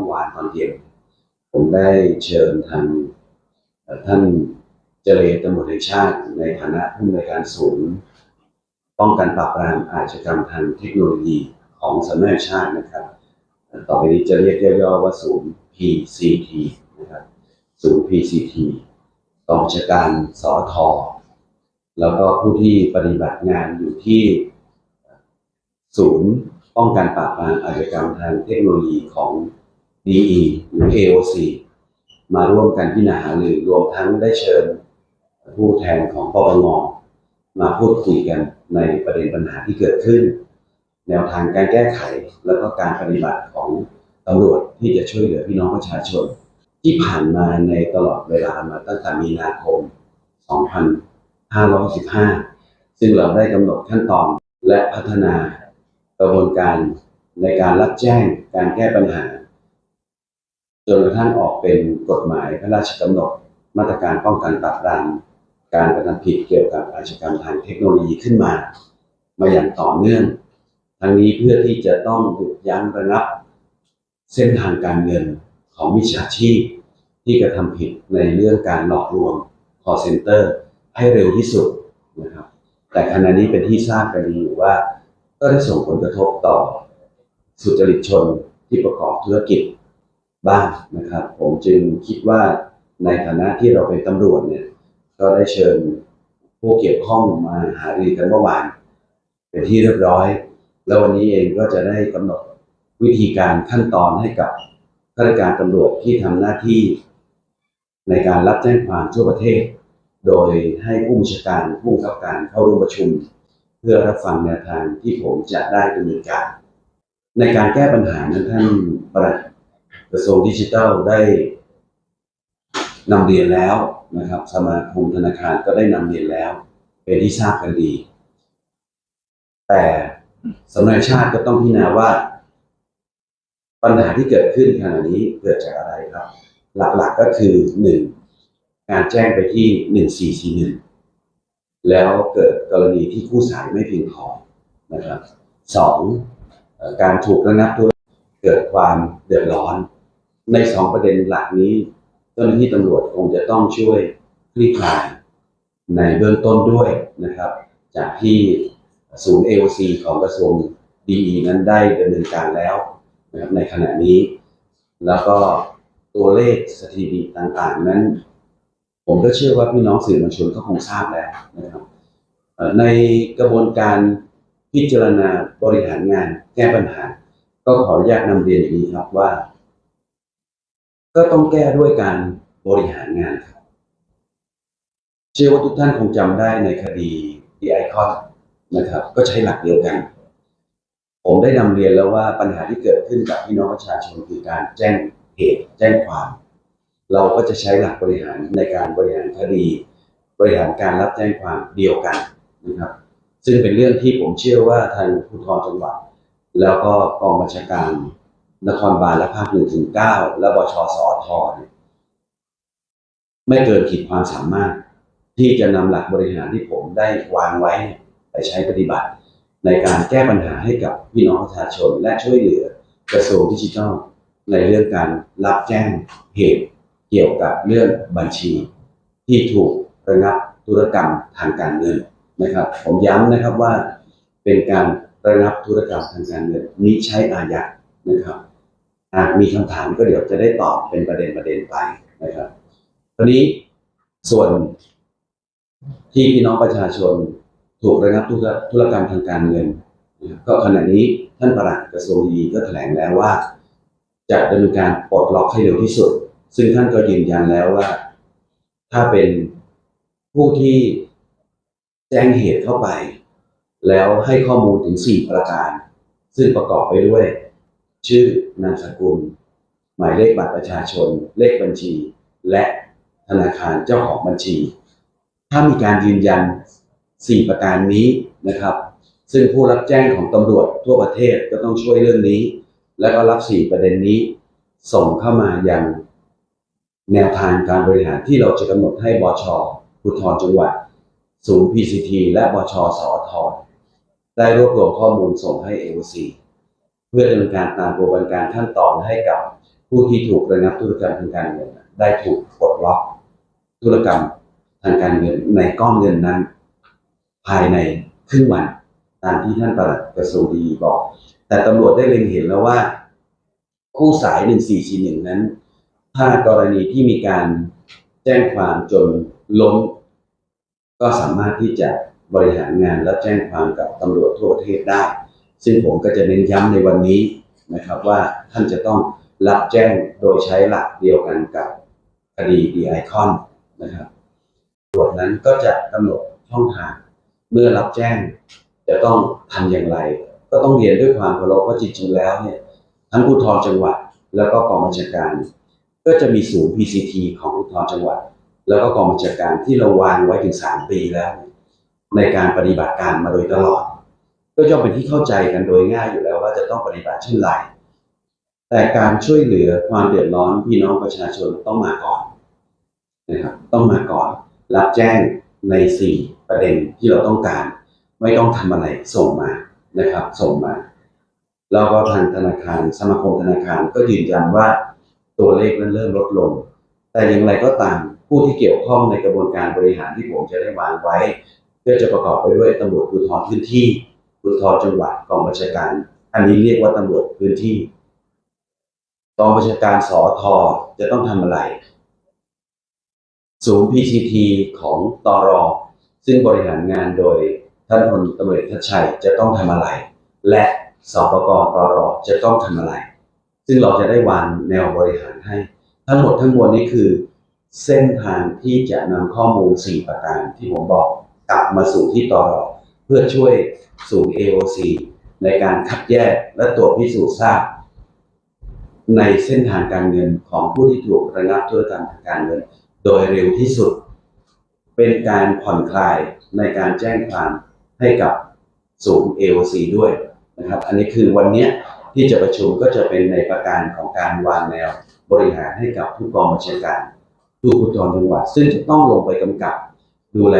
มื่อวานตอนเย็นผมได้เชิญทางท่านเจเลตำรวจแห่งชาติ ในฐานะผู้อำนวยการศูนย์ป้องกันปราบปรามอาชญากรรมทางเทคโนโลยีของสำนักงานชาตินะครับ ต่อไปนี้จะเรียกย่อๆว่าศูนย์ PCT นะครับศูนย์ PCT กองชาการสอทอแล้วก็ผู้ที่ปฏิบัติงานอยู่ที่ศูนย์ป้องกันปราบปรามอาชญากรรมทางเทคโนโลยีของ DE หรือ AOC มาร่วมกันที่นาหรือรวมทั้งได้เชิญผู้แทนของปปงมาพูดคุยกันในประเด็นปัญหาที่เกิดขึ้น แนวทางการแก้ไขแล้วก็การปฏิบัติของตำรวจที่จะช่วยเหลือพี่น้องประชาชน ที่ผ่านมาในตลอดเวลามาตั้งแต่มีนาคม 2515 ซึ่งเราได้กำหนดขั้นตอนและพัฒนากระบวนการในการรับแจ้งการแก้ปัญหา จนกระทั่งออกเป็นกฎหมายพระราชกำหนดมาตรการป้องกันปราบปรามการกระทำผิดเกี่ยวกับอาชญากรรมทางเทคโนโลยีขึ้นมา มาอย่างต่อเนื่อง ทั้งนี้เพื่อที่จะต้องหยุดยั้งระงับ เส้นทางการเงินของมิจฉาชีพ ที่กระทำผิดในเรื่องการหลอกลวง call center ให้เร็วที่สุดนะครับ แต่ขณะนี้เป็นที่ทราบกันดีอยู่ว่า ก็ได้ส่งผลกระทบต่อสุจริตชนที่ประกอบธุรกิจ บ้างนะครับ ผมจึงคิดว่าในฐานะที่เราเป็นตำรวจเนี่ยก็ได้เชิญผู้เกี่ยวข้องมาหารือกันเมื่อวานเป็นที่เรียบร้อย แล้ววันนี้เองก็จะได้กำหนดวิธีการขั้นตอนให้กับข้าราชการตำรวจที่ทำหน้าที่ ในการรับแจ้งความทั่วประเทศ โดยให้ผู้บัญชาการผู้บังคับการเข้าร่วมประชุม เพื่อรับฟังแนวทางที่ผมจะได้ดำเนินการ ในการแก้ปัญหานั้นท่านปลัด กระทรวงดิจิทัลได้นำเรียนแล้วนะครับ สมาคมธนาคารก็ได้นำเรียนแล้ว เป็นที่ทราบกันดี แต่สำนักชาติก็ต้องพิจารณาว่า ปัญหาที่เกิดขึ้นขณะนี้เกิดจากอะไรครับ หลักๆก็คือหนึ่งการแจ้งไปที่หนึ่งสี่สี่หนึ่งแล้วเกิดกรณีที่คู่สายไม่เพียงพอนะครับสองการถูกระงับธุรกิจเกิดความเดือดร้อน ในสองประเด็นหลักนี้เจ้าหน้าที่ตำรวจคงจะต้องช่วยคลี่คลายในเบื้องต้นด้วยนะครับ จากที่ศูนย์ AOC ของกระทรวงดีนั้นได้ดำเนินการแล้วนะครับในขณะนี้ แล้วก็ตัวเลขสถิติต่างๆ นั้น ผมก็เชื่อว่าพี่น้องสื่อมวลชนก็คงทราบแล้วนะครับในกระบวนการพิจารณาบริหารงานแก้ปัญหา ก็ขออนุญาตนำเรียนอย่างนี้ครับว่า ก็ต้องแก้ด้วยการบริหารงานครับเชื่อว่าทุกท่านคงจำได้ในคดีดีไอคอนนะครับ ก็ใช้หลักเดียวกัน ผมได้นำเรียนแล้วว่าปัญหาที่เกิดขึ้นกับพี่น้องประชาชนคือการแจ้งเหตุแจ้งความ เราก็จะใช้หลักบริหารในการบริหารคดี บริหารการรับแจ้งความเดียวกันนะครับ ซึ่งเป็นเรื่องที่ผมเชื่อว่าทางภูธรจังหวัดแล้วก็กองบัญชาการ นครบาลและภาคหนึ่งถึงเก้าและบชสอทเนี่ยไม่เกินขีดความสามารถ ที่จะนำหลักบริหารที่ผมได้วางไว้ไปใช้ปฏิบัติ ในการแก้ปัญหาให้กับพี่น้องประชาชนและช่วยเหลือกระทรวงดิจิทัล ในเรื่องการรับแจ้งเหตุเกี่ยวกับเรื่องบัญชี ที่ถูกระงับธุรกรรมทางการเงินนะครับ ผมย้ำนะครับว่าเป็นการระงับธุรกรรมทางการเงินมิใช้อาญานะครับ มีคำถามก็เดี๋ยวจะได้ตอบเป็นประเด็นประเด็นไปนะครับตอนนี้ส่วนที่พี่น้องประชาชนถูกระงับธุรธุรกรรมทางการเงิน ก็ขณะนี้ท่านประหลัดกระทรวงดีก็แถลงแล้วว่า จะดำเนินการปลดล็อกให้เร็วที่สุด ซึ่งท่านก็ยืนยันแล้วว่า ถ้าเป็นผู้ที่แจ้งเหตุเข้าไป แล้วให้ข้อมูลถึง 4 ประการ ซึ่งประกอบไปด้วย ชื่อ นามสกุล หมายเลขบัตรประชาชน เลขบัญชี และธนาคารเจ้าของบัญชี ถ้ามีการยืนยัน 4 ประการนี้นะครับ ซึ่งผู้รับแจ้งของตำรวจทั่วประเทศก็ต้องช่วยเรื่องนี้ แล้วก็รับ 4 ประเด็นนี้ ส่งเข้ามายังแนวทางการบริหารที่เราจะกำหนดให้บชภูธรจังหวัดศูนย์ PCT และบชสอทได้รวบรวมข้อมูลส่งให้ AOC เพื่อดำเนินการตามกระบวนการขั้นตอนให้กับผู้ที่ถูกระงับธุรกรรมทางการเงินได้ถูกปลดล็อกธุรกรรมทางการเงินในก้อนเงินนั้น ภายในครึ่งวันตามที่ท่านประหลัดกระทรวงดีบอก แต่ตำรวจได้เล็งเห็นแล้วว่า คู่สาย 1441 นั้น ถ้ากรณีที่มีการแจ้งความจนล้นก็สามารถที่จะบริหารงานและแจ้งความกับตำรวจทั่วประเทศได้ ซึ่งผมก็จะเน้นย้ำในวันนี้นะครับว่าท่านจะต้องรับแจ้งโดยใช้หลักเดียวกันกับคดีดีไอคอนนะครับตำรวจนั้นก็จะกำหนดช่องทางเมื่อรับแจ้งจะต้องทำอย่างไร ก็ต้องเรียนด้วยความเคารพว่าจริงๆแล้วเนี่ยทั้งภูธรจังหวัดแล้วก็กองบัญชาการ ก็จะมีศูนย์ PCT ของภูธรจังหวัด แล้วก็กองบัญชาการที่เราวางไว้ถึง 3 ปีแล้ว ในการปฏิบัติการมาโดยตลอด ก็ย่อมเป็นที่เข้าใจกันโดยง่ายอยู่แล้วว่าจะต้องปฏิบัติเช่นไร แต่การช่วยเหลือความเดือดร้อนพี่น้องประชาชนต้องมาก่อนนะครับต้องมาก่อน รับแจ้งในสี่ประเด็นที่เราต้องการ ไม่ต้องทำอะไรส่งมานะครับ ส่งมาแล้วก็ทางธนาคารสมาคมธนาคารก็ยืนยันว่าตัวเลขนั้นเริ่มลดลง แต่อย่างไรก็ตามผู้ที่เกี่ยวข้องในกระบวนการบริหารที่ผมจะได้วางไว้ ก็จะประกอบไปด้วยตำรวจภูธรพื้นที่ ภูธรจังหวัดกองบัญชาการ อันนี้เรียกว่าตำรวจพื้นที่กองบัญชาการสอทอจะต้องทำอะไร ศูนย์ PCT ของตอรอซึ่งบริหารงานโดยท่านพลตำรวจทัชชัยจะต้องทำอะไร และสปกตรจะต้องทำอะไร ซึ่งเราจะได้วางแนวบริหารให้ ทั้งหมดทั้งมวลนี้คือ เส้นทางที่จะนำข้อมูล 4 ประการที่ผมบอกกลับมาสู่ที่ตรเพื่อช่วยศูนย์ AOC ในการคัดแยกและตรวจพิสูจน์ทราบ ในเส้นทางการเงินของผู้ที่ถูกระงับธุรกรรมทางการเงิน โดยเร็วที่สุด เป็นการผ่อนคลายในการแจ้งความให้กับศูนย์ AOC ด้วยนะครับ อันนี้คือวันนี้ที่จะประชุมก็จะเป็นในประการของการวางแนวบริหารให้กับทุกกองบัญชาการทุกภูธรจังหวัดซึ่งจะต้องลงไปกำกับ ดูแล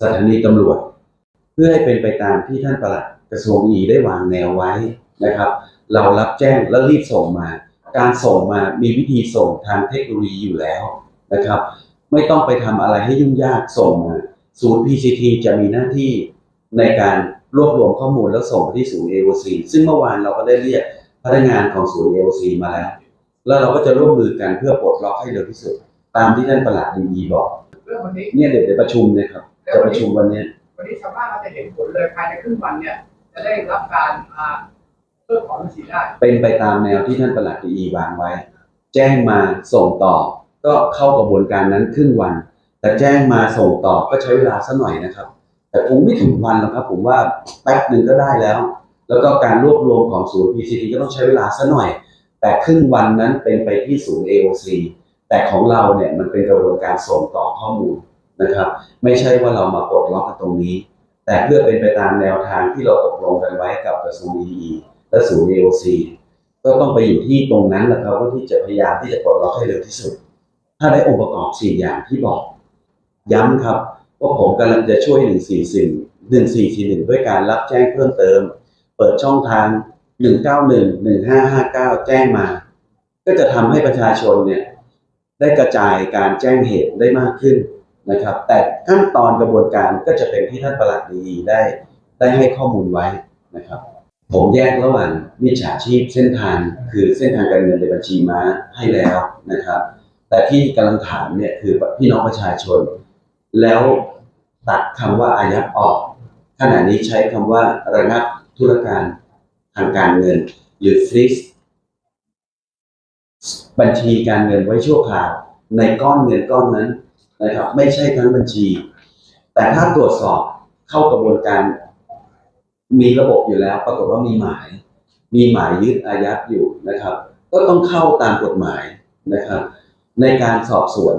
สถานีตำรวจ เพื่อให้เป็นไปตามที่ท่านประหลัดกระทรวงอีได้วางแนวไว้นะครับ เรารับแจ้งแล้วรีบส่งมา การส่งมามีวิธีส่งทางเทคโนโลยีอยู่แล้วนะครับ ไม่ต้องไปทำอะไรให้ยุ่งยากส่งมาศูนย์ PCT จะมีหน้าที่ในการรวบรวมข้อมูลแล้วส่งไปที่ศูนย์ AOC ซึ่งเมื่อวานเราก็ได้เรียกพนักงานของศูนย์ AOC มาแล้ว แล้วเราก็จะร่วมมือกันเพื่อปลดล็อกให้เร็วที่สุด ตามที่ท่านประหลัดดีบอกเรื่องวันนี้เนี่ยเดี๋ยวจะประชุมนะครับ จะประชุมวันนี้ วันนี้ชาวบ้านเราจะเห็นผลเลยภายในครึ่งวันเนี่ย จะได้รับการอ่าเพิกถอนภาษีได้ เป็นไปตามแนวที่ท่านประหลัดดีวางไว้ แจ้งมาส่งต่อ ก็เข้ากระบวนการนั้นครึ่งวัน แต่แจ้งมาส่งต่อก็ใช้เวลาสักหน่อยนะครับ แต่คงไม่ถึงวันหรอกครับ ผมว่าแป๊บหนึ่งก็ได้แล้ว แล้วก็การรวบรวมของศูนย์ PCT ก็ต้องใช้เวลาสักหน่อย แต่ครึ่งวันนั้นเป็นไปที่ศูนย์ AOC แต่ของเราเนี่ยมันเป็นกระบวนการส่งต่อข้อมูล นะครับ ไม่ใช่ว่าเรามาปลดล็อกกันตรงนี้ แต่เพื่อเป็นไปตามแนวทางที่เราตกลงกันไว้กับกระทรวง EE และศูนย์ AOC ก็ต้องไปอยู่ที่ตรงนั้นแหละครับว่าที่จะพยายามที่จะปลดล็อกให้เร็วที่สุด ถ้าได้องค์ประกอบสี่อย่างที่บอก ย้ำครับว่าผมกำลังจะช่วย144 1441ด้วยการรับแจ้งเพิ่มเติม เปิดช่องทาง191 1559แจ้งมา ก็จะทำให้ประชาชนเนี่ยได้กระจายการแจ้งเหตุได้มากขึ้น นะครับ แต่ขั้นตอนกระบวนการก็จะเป็นที่ท่านประหลัดดีได้ ได้ให้ข้อมูลไว้นะครับ ผมแยกระหว่างมิจฉาชีพเส้นทางคือเส้นทางการเงินในบัญชีม้าให้แล้วนะครับ แต่ที่กำลังถามเนี่ยคือพี่น้องประชาชน แล้วตัดคำว่าอายัดออกขณะนี้ใช้คำว่าระงับธุรการทางการเงิน หรือฟรีซบัญชีการเงินไว้ชั่วคราวในก้อนเงินก้อนนั้น นะครับ ไม่ใช่ทั้งบัญชี แต่ถ้าตรวจสอบเข้ากระบวนการ มีระบบอยู่แล้ว ปรากฏว่ามีหมาย มีหมายยึดอายัดอยู่นะครับ ก็ต้องเข้าตามกฎหมายนะครับ ในการสอบสวน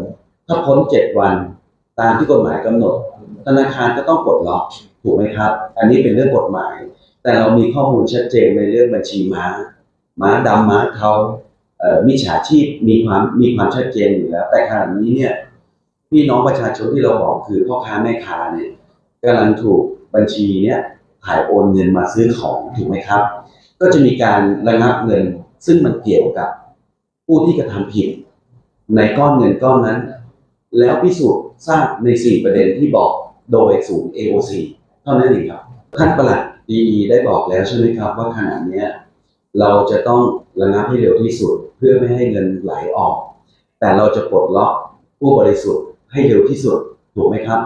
ถ้าพ้นเจ็ดวันตามที่กฎหมายกำหนด ธนาคารก็ต้องปลดล็อกถูกไหมครับ อันนี้เป็นเรื่องกฎหมาย แต่เรามีข้อมูลชัดเจนในเรื่องบัญชีม้า ม้าดำม้าเทาเอ่อมิจฉาชีพมีความมีความชัดเจนอยู่แล้ว แต่ขณะนี้เนี่ย พี่น้องประชาชนที่เราบอกคือพ่อค้าแม่ค้าเนี่ยกำลังถูกบัญชีเนี่ยถ่ายโอนเงินมาซื้อของถูกไหมครับ ก็จะมีการระงับเงิน ซึ่งมันเกี่ยวกับผู้ที่กระทำผิด ในก้อนเงินก้อนนั้น แล้วพิสูจน์ทราบในสี่ประเด็นที่บอกโดยศูนย์ AOC เท่านั้นเองครับท่านประหลัดดีได้บอกแล้วใช่ไหมครับ ว่าขณะเนี้ยเราจะต้องระงับให้เร็วที่สุดเพื่อไม่ให้เงินไหลออก แต่เราจะปลดล็อกผู้บริสุทธิ์ ให้เร็วที่สุดถูกไหมครับ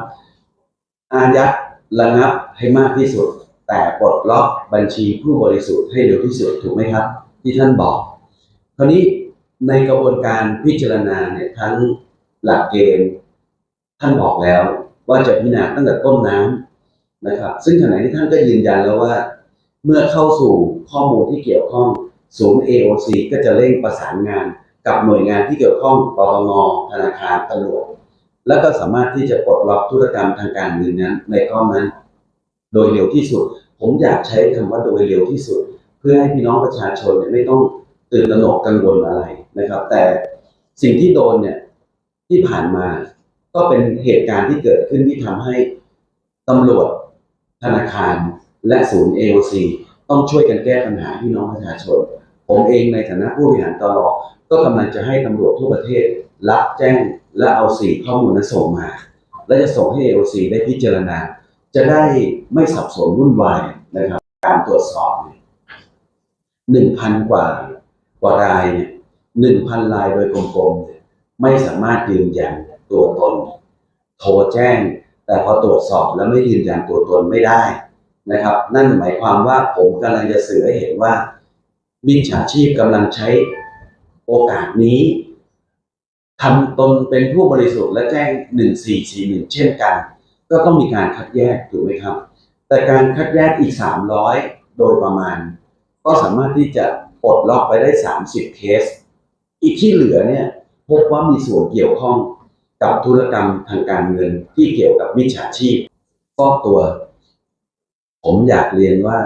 อายัดระงับให้มากที่สุด แต่ปลดล็อกบัญชีผู้บริสุทธิ์ให้เร็วที่สุดถูกไหมครับ ที่ท่านบอก คราวนี้ในกระบวนการพิจารณาเนี่ยทั้งหลักเกณฑ์ท่านบอกแล้วว่าจะพิจารณาตั้งแต่ต้นน้ำนะครับ ซึ่งขณะนี้ท่านก็ยืนยันแล้วว่า เมื่อเข้าสู่ข้อมูลที่เกี่ยวข้องศูนย์ AOC ก็จะเร่งประสานงานกับหน่วยงานที่เกี่ยวข้องปปงธนาคารตำรวจ แล้วก็สามารถที่จะปลดล็อกธุรกรรมทางการเงินนั้น ในก้อนนั้น โดยเร็วที่สุด ผมอยากใช้คำว่าโดยเร็วที่สุด เพื่อให้พี่น้องประชาชนเนี่ยไม่ต้องตื่นตระหนกกังวลอะไรนะครับ แต่สิ่งที่โดนเนี่ยที่ผ่านมาก็เป็นเหตุการณ์ที่เกิดขึ้นที่ทำให้ตำรวจธนาคารและศูนย์ AOC ต้องช่วยกันแก้ปัญหาพี่น้องประชาชน ผมเองในฐานะผู้บริหารตลอ ก็กำลังจะให้ตำรวจทั่วประเทศ รับแจ้งและเอาสี่ข้อมูลนั้นส่งมา และจะส่งให้ AOC ได้พิจารณา จะได้ไม่สับสนวุ่นวายนะครับ การตรวจสอบหนึ่งพันกว่ากว่ารายเนี่ยหนึ่งพันรายโดยกลมๆเนี่ยไม่สามารถยืนยันตัวตน โทรแจ้ง แต่พอตรวจสอบแล้วไม่ยืนยันตัวตนไม่ได้นะครับ นั่นหมายความว่าผมกำลังจะสื่อให้เห็นว่ามิจฉาชีพกำลังใช้ โอกาสนี้ทำตนเป็นผู้บริสุทธิ์และแจ้ง 1441 เช่นกัน ก็ต้องมีการคัดแยกถูกไหมครับ แต่การคัดแยกอีก 300 โดยประมาณ ก็สามารถที่จะปลดล็อกไปได้ 30 เคส อีกที่เหลือเนี่ยพบว่ามีส่วนเกี่ยวข้องกับธุรกรรมทางการเงินที่เกี่ยวกับมิจฉาชีพฟอกตัว ผมอยากเรียนว่า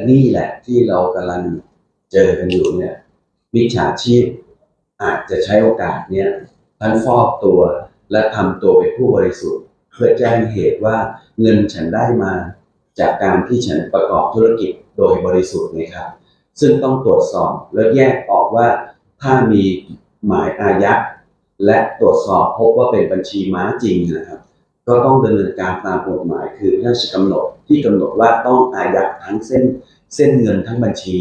นนี้แหละที่เรากำลังเจอกันอยู่เนี่ย มิจฉาชีพ อาจจะใช้โอกาสเนี่ยทั้งฟอกตัวและทำตัวเป็นผู้บริสุทธิ์ เพื่อแจ้งเหตุว่าเงินฉันได้มาจากการที่ฉันประกอบธุรกิจโดยบริสุทธิ์นะครับ ซึ่งต้องตรวจสอบและแยกออกว่าถ้ามีหมายอายัดและตรวจสอบพบว่าเป็นบัญชีม้าจริงนะครับ ก็ต้องดำเนินการตามกฎหมายคือพระราชกำหนดที่กำหนดว่าต้องอายัดทั้งเส้นเส้นเงินทั้งบัญชี